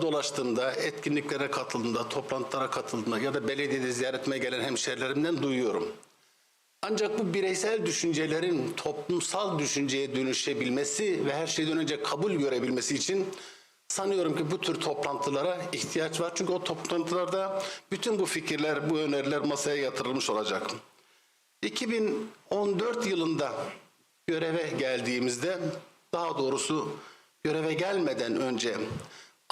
dolaştığımda, etkinliklere katıldığımda, toplantılara katıldığımda ya da belediyede ziyaretime gelen hemşerilerimden duyuyorum. Ancak bu bireysel düşüncelerin toplumsal düşünceye dönüşebilmesi ve her şeyden önce kabul görebilmesi için sanıyorum ki bu tür toplantılara ihtiyaç var. Çünkü o toplantılarda bütün bu fikirler, bu öneriler masaya yatırılmış olacak. 2014 yılında göreve geldiğimizde, daha doğrusu göreve gelmeden önce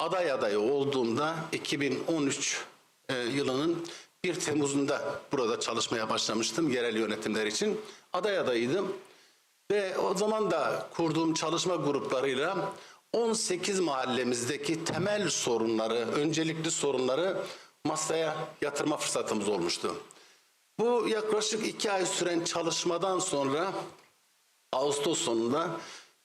aday adayı olduğumda 2013 e, yılının 1 Temmuz'unda burada çalışmaya başlamıştım yerel yönetimler için. Aday adayıydım ve o zaman da kurduğum çalışma gruplarıyla 18 mahallemizdeki temel sorunları, öncelikli sorunları masaya yatırma fırsatımız olmuştu. Bu yaklaşık iki ay süren çalışmadan sonra Ağustos sonunda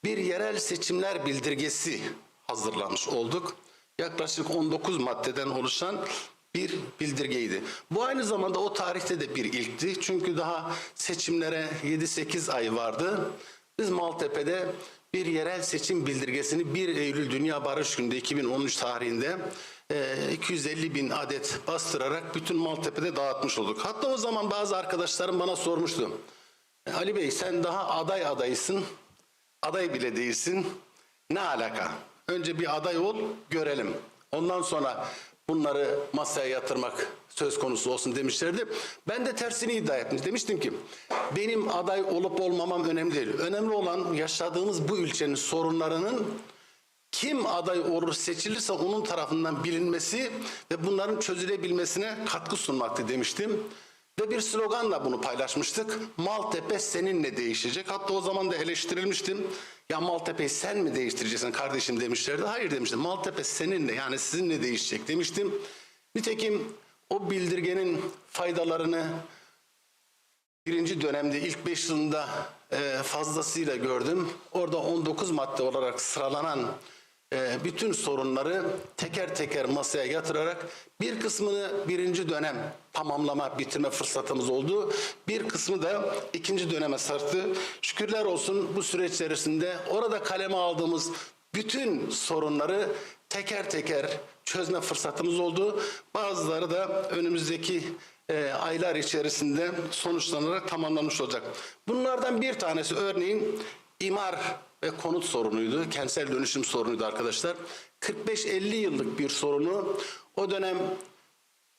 bir yerel seçimler bildirgesi hazırlamış olduk. Yaklaşık 19 maddeden oluşan bir bildirgeydi. Bu aynı zamanda o tarihte de bir ilkti. Çünkü daha seçimlere 7-8 ay vardı. Biz Maltepe'de bir yerel seçim bildirgesini 1 Eylül Dünya Barış Günü'nde 2013 tarihinde e, 250 bin adet bastırarak bütün Maltepe'de dağıtmış olduk. Hatta o zaman bazı arkadaşlarım bana sormuştu. "E, Ali Bey sen daha aday adaysın, aday bile değilsin. Ne alaka? Önce bir aday ol, görelim. Ondan sonra bunları masaya yatırmak söz konusu olsun demişlerdi. Ben de tersini iddia etmiş. Demiştim ki benim aday olup olmamam önemli değil. Önemli olan yaşadığımız bu ülkenin sorunlarının kim aday olur seçilirse onun tarafından bilinmesi ve bunların çözülebilmesine katkı sunmaktı demiştim. Ve bir sloganla bunu paylaşmıştık. Maltepe seninle değişecek. Hatta o zaman da eleştirilmiştim. Ya Maltepe'yi sen mi değiştireceksin kardeşim demişlerdi. Hayır demiştim. Maltepe seninle yani sizinle değişecek demiştim. Nitekim o bildirgenin faydalarını birinci dönemde ilk 5 yılında e, fazlasıyla gördüm. Orada 19 madde olarak sıralanan bütün sorunları teker teker masaya yatırarak bir kısmını birinci dönem tamamlama, bitirme fırsatımız oldu. Bir kısmı da ikinci döneme sarktı. Şükürler olsun bu süreç içerisinde orada kaleme aldığımız bütün sorunları teker teker çözme fırsatımız oldu. Bazıları da önümüzdeki e, aylar içerisinde sonuçlanarak tamamlanmış olacak. Bunlardan bir tanesi örneğin imar ve konut sorunuydu. Kentsel dönüşüm sorunuydu arkadaşlar. 45-50 yıllık bir sorunu o dönem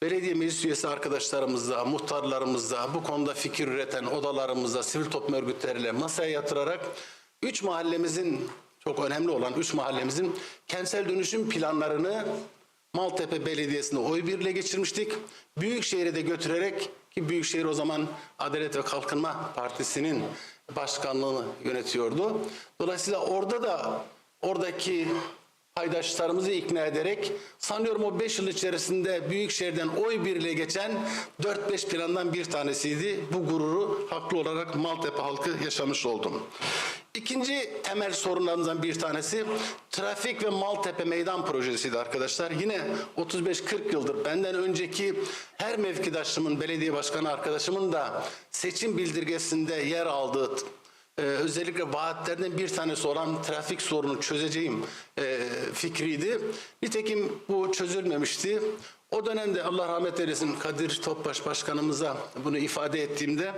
belediye meclis üyesi arkadaşlarımızla, muhtarlarımızla, bu konuda fikir üreten odalarımızla, sivil toplum örgütleriyle masaya yatırarak üç mahallemizin çok önemli olan üç mahallemizin kentsel dönüşüm planlarını Maltepe Belediyesi'ne oy birliğe geçirmiştik. Büyükşehir'e de götürerek Büyükşehir o zaman Adalet ve Kalkınma Partisi'nin başkanlığını yönetiyordu. Dolayısıyla orada da oradaki paydaşlarımızı ikna ederek sanıyorum o 5 yıl içerisinde Büyükşehir'den oy birliğe geçen 4-5 plandan bir tanesiydi. Bu gururu haklı olarak Maltepe halkı yaşamış oldum. İkinci temel sorunlarımızdan bir tanesi trafik ve Maltepe meydan projesiydi arkadaşlar. Yine 35-40 yıldır benden önceki her mevkidaşımın, belediye başkanı arkadaşımın da seçim bildirgesinde yer aldığı ee, özellikle vaatlerden bir tanesi olan trafik sorunu çözeceğim e, fikriydi. Nitekim bu çözülmemişti. O dönemde Allah rahmet eylesin Kadir Topbaş Başkanımıza bunu ifade ettiğimde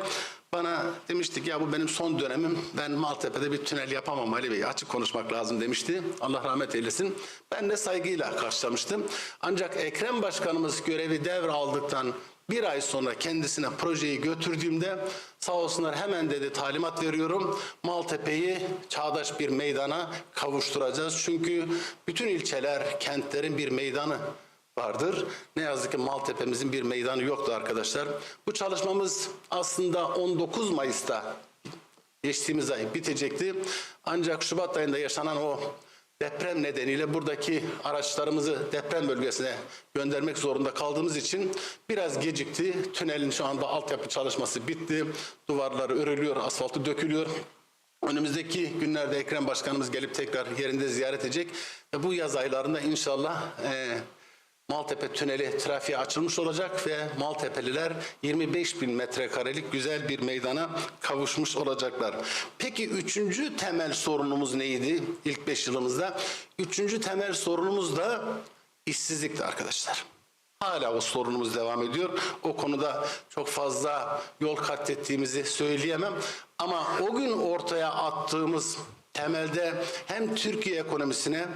bana demiştik ya bu benim son dönemim. Ben Maltepe'de bir tünel yapamam Ali Bey. Açık konuşmak lazım demişti. Allah rahmet eylesin. Ben de saygıyla karşılamıştım. Ancak Ekrem Başkanımız görevi devraldıktan bir ay sonra kendisine projeyi götürdüğümde sağ olsunlar hemen dedi talimat veriyorum. Maltepe'yi çağdaş bir meydana kavuşturacağız. Çünkü bütün ilçeler, kentlerin bir meydanı vardır. Ne yazık ki Maltepe'mizin bir meydanı yoktu arkadaşlar. Bu çalışmamız aslında 19 Mayıs'ta geçtiğimiz ay bitecekti. Ancak Şubat ayında yaşanan o deprem nedeniyle buradaki araçlarımızı deprem bölgesine göndermek zorunda kaldığımız için biraz gecikti. Tünelin şu anda altyapı çalışması bitti. Duvarları örülüyor, asfaltı dökülüyor. Önümüzdeki günlerde Ekrem Başkanımız gelip tekrar yerinde ziyaret edecek. Bu yaz aylarında inşallah e, Maltepe Tüneli trafiğe açılmış olacak ve Maltepeliler 25 bin metrekarelik güzel bir meydana kavuşmuş olacaklar. Peki üçüncü temel sorunumuz neydi ilk beş yılımızda? Üçüncü temel sorunumuz da işsizlikti arkadaşlar. Hala o sorunumuz devam ediyor. O konuda çok fazla yol kat ettiğimizi söyleyemem. Ama o gün ortaya attığımız temelde hem Türkiye ekonomisine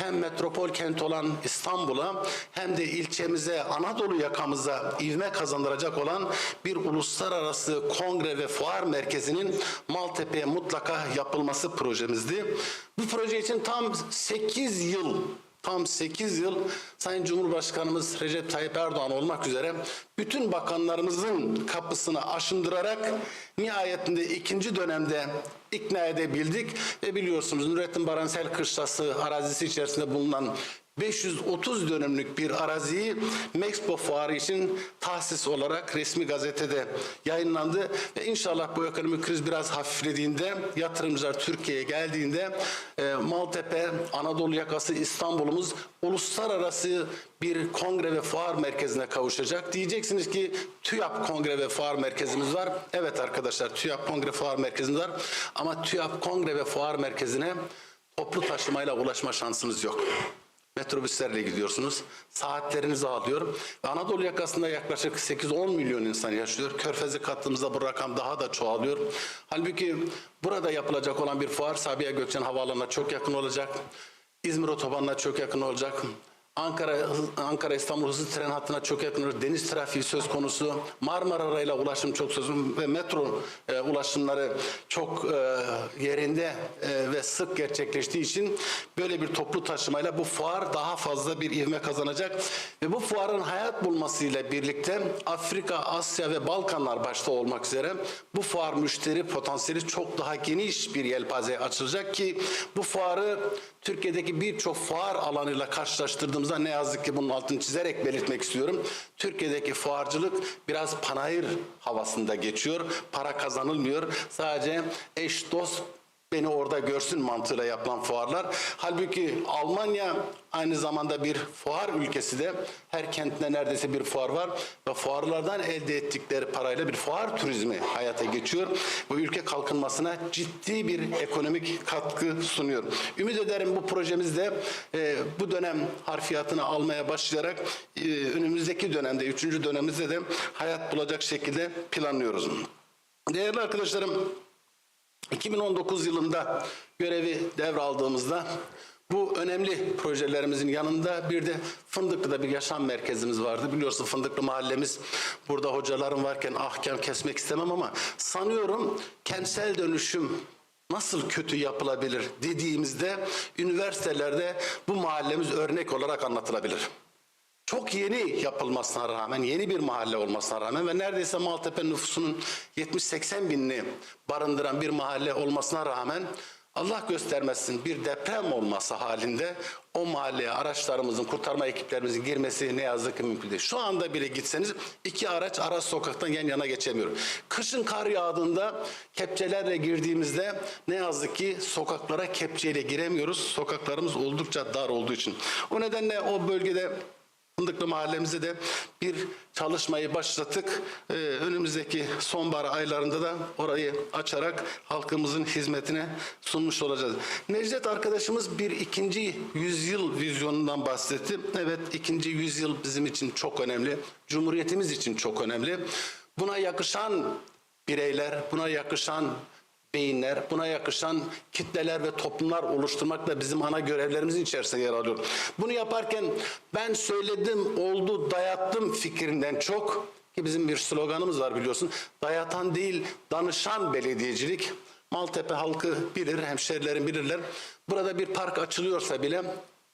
hem metropol kent olan İstanbul'a hem de ilçemize Anadolu yakamıza ivme kazandıracak olan bir uluslararası kongre ve fuar merkezinin Maltepe'ye mutlaka yapılması projemizdi. Bu proje için tam 8 yıl Tam 8 yıl Sayın Cumhurbaşkanımız Recep Tayyip Erdoğan olmak üzere bütün bakanlarımızın kapısını aşındırarak nihayetinde ikinci dönemde ikna edebildik. Ve biliyorsunuz Nurettin Baransel Kışlası arazisi içerisinde bulunan 530 dönümlük bir araziyi Mexpo Fuarı için tahsis olarak resmi gazetede yayınlandı ve inşallah bu ekonomik kriz biraz hafiflediğinde yatırımcılar Türkiye'ye geldiğinde e, Maltepe, Anadolu yakası İstanbul'umuz uluslararası bir kongre ve fuar merkezine kavuşacak. Diyeceksiniz ki TÜYAP Kongre ve Fuar Merkezimiz var. Evet arkadaşlar TÜYAP Kongre Fuar Merkezimiz var ama TÜYAP Kongre ve Fuar Merkezi'ne toplu taşımayla ulaşma şansınız yok. Metrobüslerle gidiyorsunuz. Saatlerinizi alıyor. Ve Anadolu yakasında yaklaşık 8-10 milyon insan yaşıyor. Körfez'i kattığımızda bu rakam daha da çoğalıyor. Halbuki burada yapılacak olan bir fuar Sabiha Gökçen Havaalanı'na çok yakın olacak. İzmir Otobanı'na çok yakın olacak. Ankara Ankara İstanbul hızlı tren hattına çok yakın. Deniz trafiği söz konusu. Marmara ile ulaşım çok söz konusu ve metro e, ulaşımları çok e, yerinde e, ve sık gerçekleştiği için böyle bir toplu taşımayla bu fuar daha fazla bir ivme kazanacak ve bu fuarın hayat bulmasıyla birlikte Afrika, Asya ve Balkanlar başta olmak üzere bu fuar müşteri potansiyeli çok daha geniş bir yelpazeye açılacak ki bu fuarı Türkiye'deki birçok fuar alanıyla karşılaştırdığımızda ne yazık ki bunun altını çizerek belirtmek istiyorum. Türkiye'deki fuarcılık biraz panayır havasında geçiyor. Para kazanılmıyor. Sadece eş dost beni orada görsün mantığıyla yapılan fuarlar. Halbuki Almanya aynı zamanda bir fuar ülkesi de her kentinde neredeyse bir fuar var ve fuarlardan elde ettikleri parayla bir fuar turizmi hayata geçiyor. Bu ülke kalkınmasına ciddi bir ekonomik katkı sunuyor. Ümit ederim bu projemizde e, bu dönem harfiyatını almaya başlayarak e, önümüzdeki dönemde, üçüncü dönemimizde de hayat bulacak şekilde planlıyoruz. Değerli arkadaşlarım, 2019 yılında görevi devraldığımızda bu önemli projelerimizin yanında bir de Fındıklı'da bir yaşam merkezimiz vardı. Biliyorsun Fındıklı mahallemiz burada hocalarım varken ahkam kesmek istemem ama sanıyorum kentsel dönüşüm nasıl kötü yapılabilir dediğimizde üniversitelerde bu mahallemiz örnek olarak anlatılabilir. Çok yeni yapılmasına rağmen, yeni bir mahalle olmasına rağmen ve neredeyse Maltepe nüfusunun 70-80 binini barındıran bir mahalle olmasına rağmen Allah göstermesin bir deprem olması halinde o mahalleye araçlarımızın, kurtarma ekiplerimizin girmesi ne yazık ki mümkün değil. Şu anda bile gitseniz iki araç ara sokaktan yan yana geçemiyor. Kışın kar yağdığında kepçelerle girdiğimizde ne yazık ki sokaklara kepçeyle giremiyoruz. Sokaklarımız oldukça dar olduğu için. O nedenle o bölgede Fındıklı mahallemizde de bir çalışmayı başlattık. Ee, önümüzdeki sonbahar aylarında da orayı açarak halkımızın hizmetine sunmuş olacağız. Necdet arkadaşımız bir ikinci yüzyıl vizyonundan bahsetti. Evet ikinci yüzyıl bizim için çok önemli. Cumhuriyetimiz için çok önemli. Buna yakışan bireyler, buna yakışan beyinler, buna yakışan kitleler ve toplumlar oluşturmak da bizim ana görevlerimizin içerisinde yer alıyor. Bunu yaparken ben söyledim, oldu, dayattım fikrinden çok ki bizim bir sloganımız var biliyorsun. Dayatan değil, danışan belediyecilik. Maltepe halkı bilir, hemşerilerin bilirler. Burada bir park açılıyorsa bile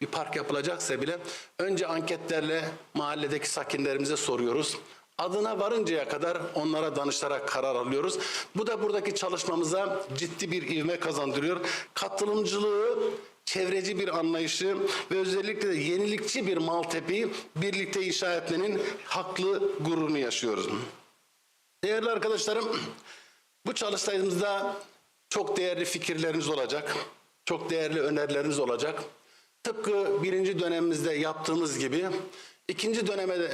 bir park yapılacaksa bile önce anketlerle mahalledeki sakinlerimize soruyoruz. Adına varıncaya kadar onlara danışarak karar alıyoruz. Bu da buradaki çalışmamıza ciddi bir ivme kazandırıyor. Katılımcılığı çevreci bir anlayışı ve özellikle de yenilikçi bir Maltepe'yi birlikte inşa etmenin haklı gururunu yaşıyoruz. Değerli arkadaşlarım, bu çalıştayımızda çok değerli fikirleriniz olacak, çok değerli önerileriniz olacak. Tıpkı birinci dönemimizde yaptığımız gibi ikinci döneme de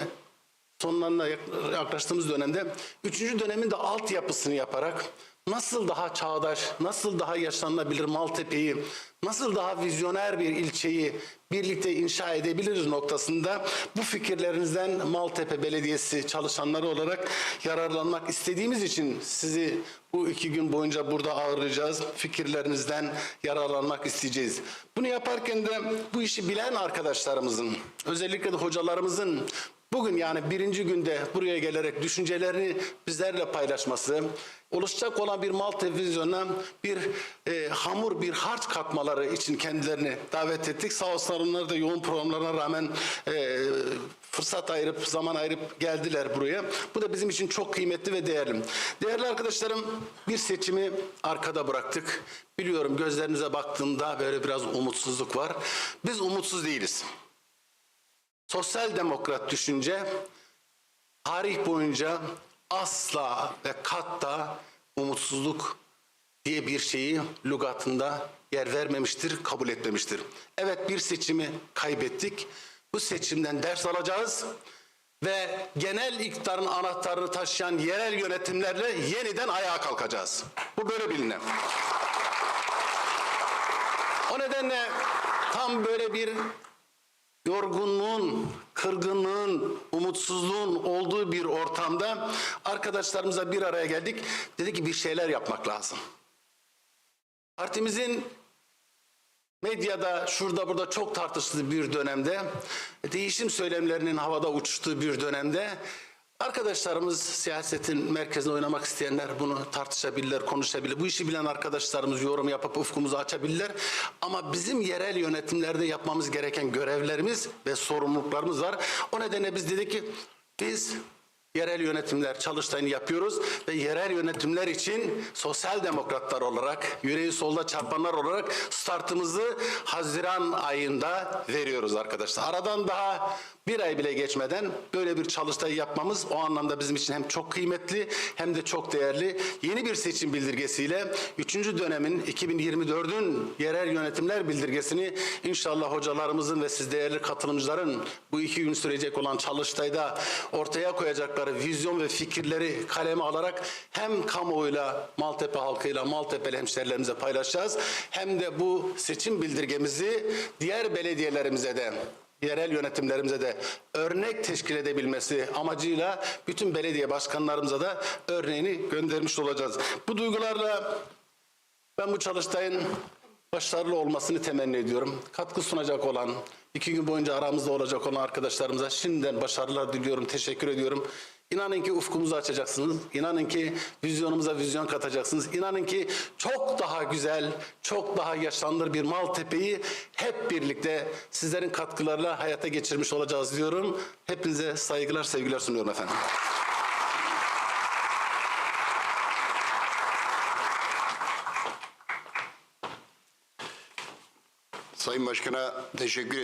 sonlarına yaklaştığımız dönemde üçüncü dönemin de altyapısını yaparak nasıl daha çağdaş, nasıl daha yaşanabilir Maltepe'yi, nasıl daha vizyoner bir ilçeyi birlikte inşa edebiliriz noktasında bu fikirlerinizden Maltepe Belediyesi çalışanları olarak yararlanmak istediğimiz için sizi bu iki gün boyunca burada ağırlayacağız. Fikirlerinizden yararlanmak isteyeceğiz. Bunu yaparken de bu işi bilen arkadaşlarımızın, özellikle de hocalarımızın Bugün yani birinci günde buraya gelerek düşüncelerini bizlerle paylaşması, oluşacak olan bir Malta vizyonuna bir e, hamur, bir harç katmaları için kendilerini davet ettik. Sağ olsunlar onlar da yoğun programlarına rağmen e, fırsat ayırıp, zaman ayırıp geldiler buraya. Bu da bizim için çok kıymetli ve değerli. Değerli arkadaşlarım, bir seçimi arkada bıraktık. Biliyorum gözlerinize baktığımda böyle biraz umutsuzluk var. Biz umutsuz değiliz. Sosyal demokrat düşünce tarih boyunca asla ve katta umutsuzluk diye bir şeyi lügatında yer vermemiştir, kabul etmemiştir. Evet bir seçimi kaybettik. Bu seçimden ders alacağız ve genel iktidarın anahtarını taşıyan yerel yönetimlerle yeniden ayağa kalkacağız. Bu böyle bilinen. O nedenle tam böyle bir yorgunluğun, kırgınlığın, umutsuzluğun olduğu bir ortamda arkadaşlarımıza bir araya geldik. Dedi ki bir şeyler yapmak lazım. Partimizin medyada şurada burada çok tartıştığı bir dönemde, değişim söylemlerinin havada uçuştuğu bir dönemde Arkadaşlarımız siyasetin merkezine oynamak isteyenler bunu tartışabilirler, konuşabilir. Bu işi bilen arkadaşlarımız yorum yapıp ufkumuzu açabilirler. Ama bizim yerel yönetimlerde yapmamız gereken görevlerimiz ve sorumluluklarımız var. O nedenle biz dedik ki biz yerel yönetimler çalıştayını yapıyoruz ve yerel yönetimler için sosyal demokratlar olarak, yüreği solda çarpanlar olarak startımızı Haziran ayında veriyoruz arkadaşlar. Aradan daha bir ay bile geçmeden böyle bir çalıştay yapmamız o anlamda bizim için hem çok kıymetli hem de çok değerli. Yeni bir seçim bildirgesiyle 3. dönemin 2024'ün yerel yönetimler bildirgesini inşallah hocalarımızın ve siz değerli katılımcıların bu iki gün sürecek olan çalıştayda ortaya koyacakları vizyon ve fikirleri kaleme alarak hem kamuoyuyla, Maltepe halkıyla, Maltepe'li hemşerilerimize paylaşacağız. Hem de bu seçim bildirgemizi diğer belediyelerimize de yerel yönetimlerimize de örnek teşkil edebilmesi amacıyla bütün belediye başkanlarımıza da örneğini göndermiş olacağız. Bu duygularla ben bu çalıştayın başarılı olmasını temenni ediyorum. Katkı sunacak olan, iki gün boyunca aramızda olacak olan arkadaşlarımıza şimdiden başarılar diliyorum, teşekkür ediyorum. İnanın ki ufkumuzu açacaksınız. İnanın ki vizyonumuza vizyon katacaksınız. İnanın ki çok daha güzel, çok daha yaşanılır bir Maltepe'yi hep birlikte sizlerin katkılarıyla hayata geçirmiş olacağız diyorum. Hepinize saygılar, sevgiler sunuyorum efendim. Sayın Başkan'a teşekkür